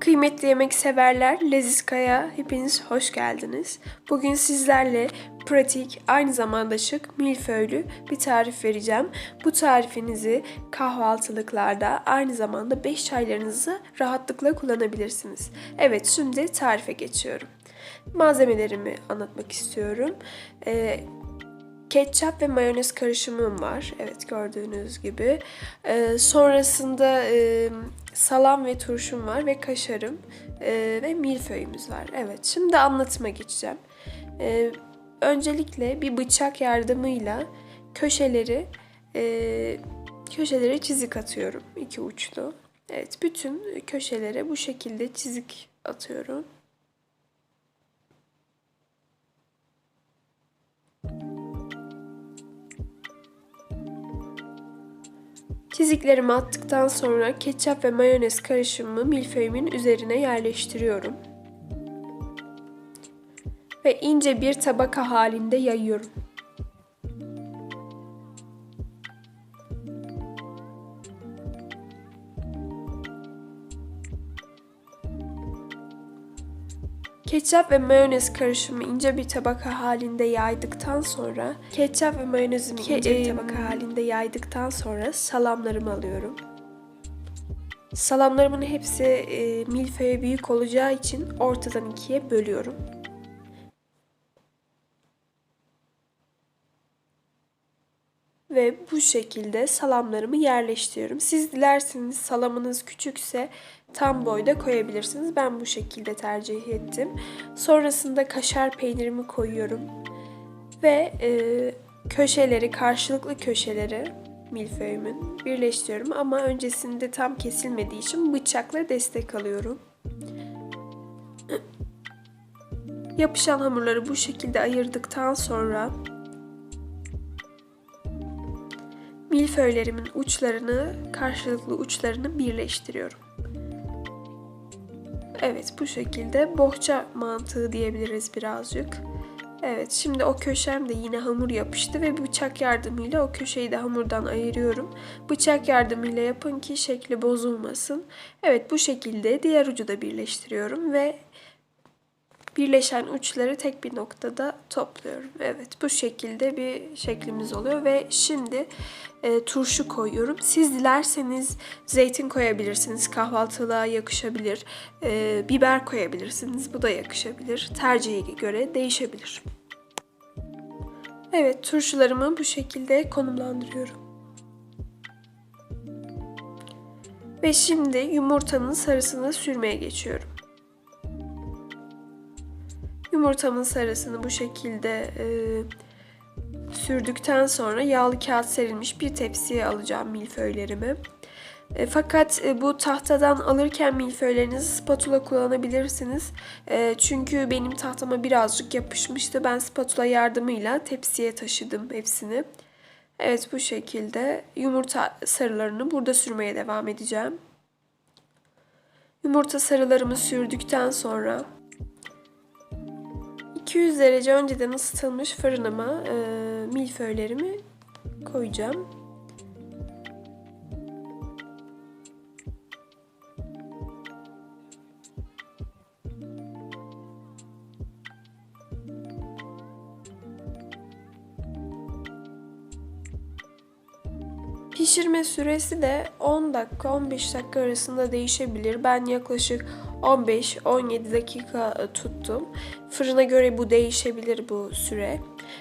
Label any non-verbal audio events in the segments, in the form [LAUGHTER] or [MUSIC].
Kıymetli yemek severler, Leziska'ya hepiniz hoş geldiniz. Bugün sizlerle pratik, aynı zamanda şık, milföylü bir tarif vereceğim. Bu tarifinizi kahvaltılıklarda, aynı zamanda 5 çaylarınızı rahatlıkla kullanabilirsiniz. Evet, şimdi tarife geçiyorum. Malzemelerimi anlatmak istiyorum. Ee, ketçap ve mayonez karışımım var. Evet gördüğünüz gibi. Ee, sonrasında e, salam ve turşum var ve kaşarım e, ve milföyümüz var. Evet şimdi anlatıma geçeceğim. Ee, öncelikle bir bıçak yardımıyla köşeleri e, köşelere çizik atıyorum. iki uçlu. Evet bütün köşelere bu şekilde çizik atıyorum. Çiziklerimi attıktan sonra ketçap ve mayonez karışımımı milföyümün üzerine yerleştiriyorum. Ve ince bir tabaka halinde yayıyorum. Ketçap ve mayonez karışımı ince bir tabaka halinde yaydıktan sonra ketçap ve mayonezimi Ke- ince bir tabaka halinde yaydıktan sonra salamlarımı alıyorum. Salamlarımın hepsi e, milföye büyük olacağı için ortadan ikiye bölüyorum. Ve bu şekilde salamlarımı yerleştiriyorum. Siz dilerseniz salamınız küçükse tam boyda koyabilirsiniz. Ben bu şekilde tercih ettim. Sonrasında kaşar peynirimi koyuyorum. Ve e, köşeleri, karşılıklı köşeleri milföyümün birleştiriyorum. Ama öncesinde tam kesilmediği için bıçakla destek alıyorum. Yapışan hamurları bu şekilde ayırdıktan sonra milföylerimin uçlarını, karşılıklı uçlarını birleştiriyorum. Evet bu şekilde bohça mantığı diyebiliriz birazcık. Evet şimdi o köşem de yine hamur yapıştı ve bıçak yardımıyla o köşeyi de hamurdan ayırıyorum. Bıçak yardımıyla yapın ki şekli bozulmasın. Evet bu şekilde diğer ucu da birleştiriyorum ve birleşen uçları tek bir noktada topluyorum. Evet bu şekilde bir şeklimiz oluyor ve şimdi e, turşu koyuyorum. Siz dilerseniz zeytin koyabilirsiniz. Kahvaltılığa yakışabilir. E, biber koyabilirsiniz. Bu da yakışabilir. Tercihe göre değişebilir. Evet turşularımı bu şekilde konumlandırıyorum. Ve şimdi yumurtanın sarısını sürmeye geçiyorum. Yumurtamın sarısını bu şekilde e, sürdükten sonra yağlı kağıt serilmiş bir tepsiye alacağım milföylerimi. E, fakat e, bu tahtadan alırken milföylerinizi spatula kullanabilirsiniz. E, çünkü benim tahtama birazcık yapışmıştı. Ben spatula yardımıyla tepsiye taşıdım hepsini. Evet bu şekilde yumurta sarılarını burada sürmeye devam edeceğim. Yumurta sarılarımı sürdükten sonra 200 derece önceden ısıtılmış fırınıma e, milföylerimi koyacağım. Pişirme süresi de 10 dakika 15 dakika arasında değişebilir. Ben yaklaşık 15-17 dakika e, tuttum. Fırına göre bu değişebilir bu süre.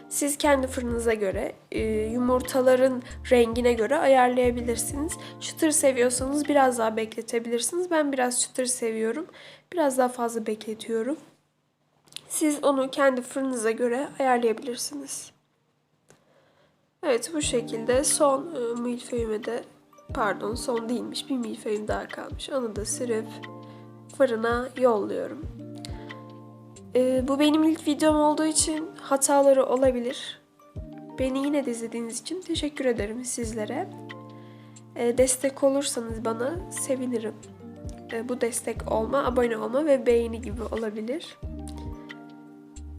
Siz kendi fırınıza göre, e, yumurtaların rengine göre ayarlayabilirsiniz. Çıtır seviyorsanız biraz daha bekletebilirsiniz. Ben biraz çıtır seviyorum. Biraz daha fazla bekletiyorum. Siz onu kendi fırınıza göre ayarlayabilirsiniz. Evet bu şekilde son e, milföyüme de pardon son değilmiş bir milföyüm daha kalmış. Onu da sürüp fırına yolluyorum. E, bu benim ilk videom olduğu için hataları olabilir. Beni yine de izlediğiniz için teşekkür ederim sizlere. E, destek olursanız bana sevinirim. E, bu destek olma, abone olma ve beğeni gibi olabilir.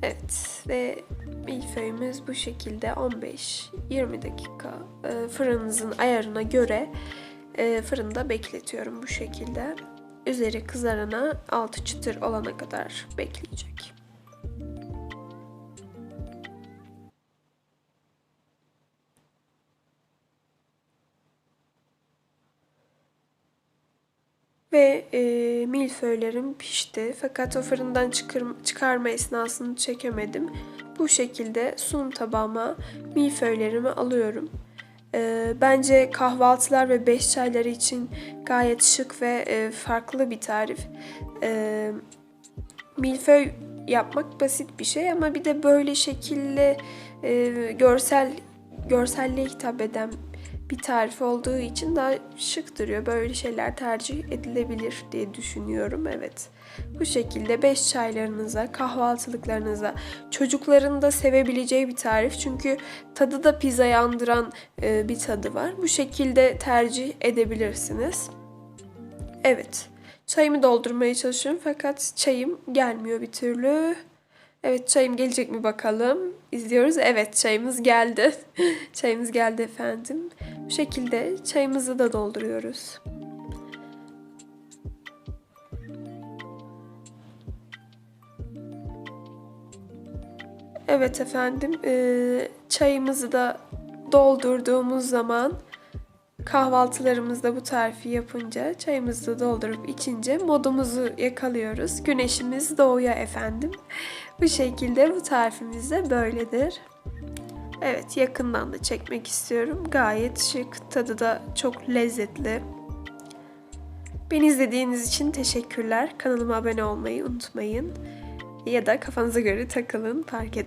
Evet ve milföyümüz bu şekilde 15-20 dakika e, fırınınızın ayarına göre e, fırında bekletiyorum bu şekilde. Üzeri kızarana, altı çıtır olana kadar bekleyecek. Ve e, milföylerim pişti. Fakat o fırından çıkar, çıkarma esnasını çekemedim. Bu şekilde sunum tabağıma milföylerimi alıyorum. E, bence kahvaltılar ve beş çayları için gayet şık ve e, farklı bir tarif. E, milföy yapmak basit bir şey ama bir de böyle şekilli e, görsel görselliğe hitap eden bir tarif olduğu için daha şık duruyor. Böyle şeyler tercih edilebilir diye düşünüyorum. Evet. Bu şekilde beş çaylarınıza, kahvaltılıklarınıza, çocukların da sevebileceği bir tarif. Çünkü tadı da pizzayı andıran e, bir tadı var. Bu şekilde tercih edebilirsiniz. Evet. Çayımı doldurmaya çalışıyorum fakat çayım gelmiyor bir türlü. Evet çayım gelecek mi bakalım. İzliyoruz. Evet çayımız geldi. [LAUGHS] çayımız geldi efendim. Bu şekilde çayımızı da dolduruyoruz. Evet efendim çayımızı da doldurduğumuz zaman kahvaltılarımızda bu tarifi yapınca çayımızı doldurup içince modumuzu yakalıyoruz. Güneşimiz doğuyor efendim. Bu şekilde bu tarifimiz de böyledir. Evet yakından da çekmek istiyorum. Gayet şık, tadı da çok lezzetli. Beni izlediğiniz için teşekkürler. Kanalıma abone olmayı unutmayın. Ya da kafanıza göre takılın, fark et.